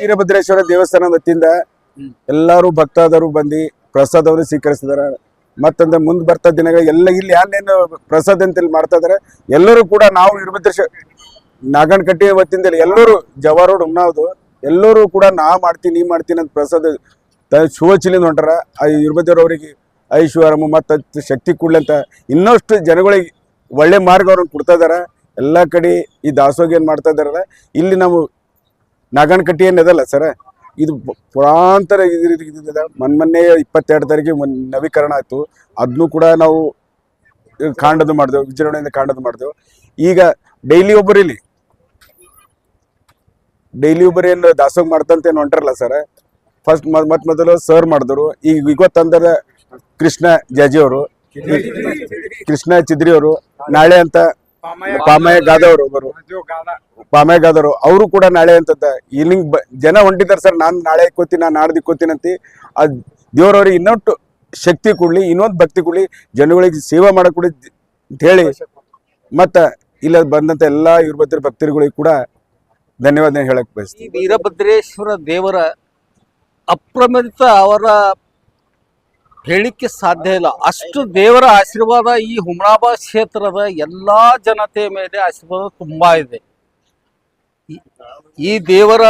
ವೀರಭದ್ರೇಶ್ವರ ದೇವಸ್ಥಾನದ ವತಿಯಿಂದ ಎಲ್ಲರೂ ಭಕ್ತಾದರು ಬಂದು ಪ್ರಸಾದವನ್ನು ಸ್ವೀಕರಿಸಿದಾರೆ ಮತ್ತಂದ್ರೆ ಮುಂದೆ ಬರ್ತಾ ದಿನಗಳು ಎಲ್ಲ ಇಲ್ಲಿ ಏನೇನು ಪ್ರಸಾದ ಅಂತ ಇಲ್ಲಿ ಮಾಡ್ತಾ ಇದಾರೆ ಎಲ್ಲರೂ ಕೂಡ ನಾವು ವೀರಭದ್ರೇಶ್ವರ ನಾಗನಕಟ್ಟಿ ವತಿಯಿಂದ ಎಲ್ಲರೂ ಜವಾರೋಡ್ ಉಣ್ಣಾವ್ದು ಎಲ್ಲರೂ ಕೂಡ ನಾ ಮಾಡ್ತೀನಿ, ನೀ ಮಾಡ್ತೀನಿ ಅಂತ ಪ್ರಸಾದ ತ ಶುಭಚಿಲಿಂದ ಹೊಂಟಾರ. ಆ ವೀರಭದ್ರವ್ರ ಅವರಿಗೆ ಐಶ್ವರ್ಯಮ ಮತ್ತು ಶಕ್ತಿ ಕೊಡ್ಲಂತ ಇನ್ನಷ್ಟು ಜನಗಳಿಗೆ ಒಳ್ಳೆ ಮಾರ್ಗ ಅವ್ರನ್ನ ಕೊಡ್ತಾ ಇದಾರ. ಎಲ್ಲ ಕಡೆ ಈ ದಾಸೋಗ ಏನು ಮಾಡ್ತಾ ಇದಾರಲ್ಲ, ಇಲ್ಲಿ ನಾವು ನಾಗನಕಟ್ಟಿ ಏನಿದಲ್ಲ ಸರ, ಇದು ಪುರಾಂತರ ಇದಿದೆ ಮೊನ್ನೆ ಇಪ್ಪತ್ತೆರಡು ತಾರೀಕಿಗೆ ನವೀಕರಣ ಆಯ್ತು. ಅದನ್ನು ಕೂಡ ನಾವು ಕಾಂಡದು ಮಾಡಿದೆವು, ವಿಜೃಂಭಣೆಯಿಂದ ಕಾಂಡದು ಮಾಡಿದೆವು. ಈಗ ಡೈಲಿ ಒಬ್ಬರು ಇಲ್ಲಿ. ಡೈಲಿ ಒಬ್ಬರು ಏನು ದಾಸೋಗ ಮಾಡ್ತಂತ ಏನು ಹೊಂಟ್ರಲ್ಲ ಸರ್, ಫಸ್ಟ್ ಮತ್ತೆ ಮೊದಲು ಸರ್ ಮಾಡಿದ್ರು. ಈಗ ಇವತ್ತಂದ್ರೆ ಕೃಷ್ಣ ಜಾಜಿ ಅವರು ಕೃಷ್ಣ ಚಿದ್ರಿ ಅವರು ನಾಳೆ ಅಂತ ಪಾಮಯ ಗಾದವರು ಒಬ್ಬರು. ಪಾಮಯ ಗಾದವರು ಅವರು ಕೂಡ ನಾಳೆ ಅಂತ ಇಲ್ಲಿಂಗ್ ಜನ ಹೊಂಟಿದ್ದಾರೆ ಸರ್, ನಾನು ನಾಳೆ ಕೋತೀನಿ ನಾನು ನಾಡ್ದು ಕೋತೀನಿ ಅಂತ. ಆ ದೇವ್ರವ್ರಿಗೆ ಇನ್ನೊಟ್ಟು ಶಕ್ತಿ ಕೊಡ್ಲಿ, ಇನ್ನೊಂದು ಭಕ್ತಿ ಕೊಡ್ಲಿ, ಜನಗಳಿಗೆ ಸೇವೆ ಮಾಡಕ್ ಕೊಡಿ ಅಂತ ಹೇಳಿ. ಮತ್ತ ಇಲ್ಲ ಬಂದಂತ ಎಲ್ಲಾ ಇವ್ರ ಭಕ್ತರುಗಳಿಗೆ ಕೂಡ ಧನ್ಯವಾದ ಹೇಳಕ್ ಬಯಸ್ತೀನಿ. ವೀರಭದ್ರೇಶ್ವರ ದೇವರ ಅಪ್ರಮಿತ ಅವರ ಹೇಳಿಕೆ ಸಾಧ್ಯ ಇಲ್ಲ. ಅಷ್ಟು ದೇವರ ಆಶೀರ್ವಾದ ಈ ಹುಮನಾಬಾದ್ ಕ್ಷೇತ್ರದ ಎಲ್ಲಾ ಜನತೆ ಮೇಲೆ ಆಶೀರ್ವಾದ ತುಂಬಾ ಇದೆ. ಈ- ದೇವರ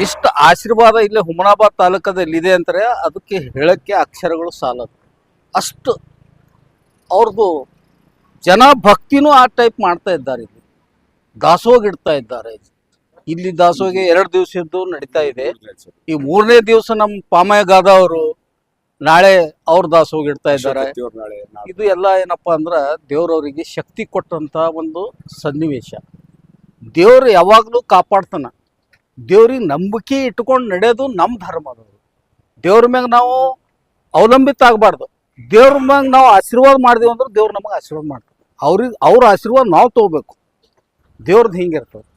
ಇಷ್ಟು ಆಶೀರ್ವಾದ ಇಲ್ಲಿ ಹುಮನಾಬಾದ್ ತಾಲೂಕದಲ್ಲಿ ಇದೆ ಅಂದ್ರೆ ಅದಕ್ಕೆ ಹೇಳಕ್ಕೆ ಅಕ್ಷರಗಳು ಸಾಲದು. ಅಷ್ಟು ಅವ್ರದ್ದು ಜನ ಭಕ್ತಿನೂ ಆ ಟೈಪ್ ಮಾಡ್ತಾ ಇದ್ದಾರೆ ಇಲ್ಲಿ. ದಾಸೋಗ ಇಡ್ತಾ ಇದ್ದಾರೆ. ಇಲ್ಲಿ ದಾಸೋಗೆ ಎರಡು ದಿವಸದ್ದು ನಡೀತಾ ಇದೆ. ಈ ಮೂರನೇ ದಿವಸ ನಮ್ಮ ಪಾಮಯ ಗಾದ ಅವರು ನಾಳೆ ಅವ್ರ ದಾಸೋಗ ಇಡ್ತಾ ಇದ್ದಾರೆ. ಇದು ಎಲ್ಲ ಏನಪ್ಪಾ ಅಂದ್ರ ದೇವ್ರವರಿಗೆ ಶಕ್ತಿ ಕೊಟ್ಟಂತ ಒಂದು ಸನ್ನಿವೇಶ. ದೇವ್ರು ಯಾವಾಗಲೂ ಕಾಪಾಡ್ತಾನ. ದೇವ್ರಿಗೆ ನಂಬಿಕೆ ಇಟ್ಕೊಂಡು ನಡೆಯೋದು ನಮ್ಮ ಧರ್ಮ ಅದು. ದೇವ್ರ ಮ್ಯಾಗ ನಾವು ಅವಲಂಬಿತ ಆಗಬಾರ್ದು. ದೇವ್ರ ಮ್ಯಾಗ ನಾವು ಆಶೀರ್ವಾದ ಮಾಡಿದೀವಿ ಅಂದ್ರೆ ದೇವ್ರು ನಮಗೆ ಆಶೀರ್ವಾದ ಮಾಡ್ತಾರೆ. ಅವ್ರಿಗೆ ಅವ್ರ ಆಶೀರ್ವಾದ ನಾವು ತಗೋಬೇಕು. ದೇವ್ರದ್ದು ಹಿಂಗಿರ್ತದೆ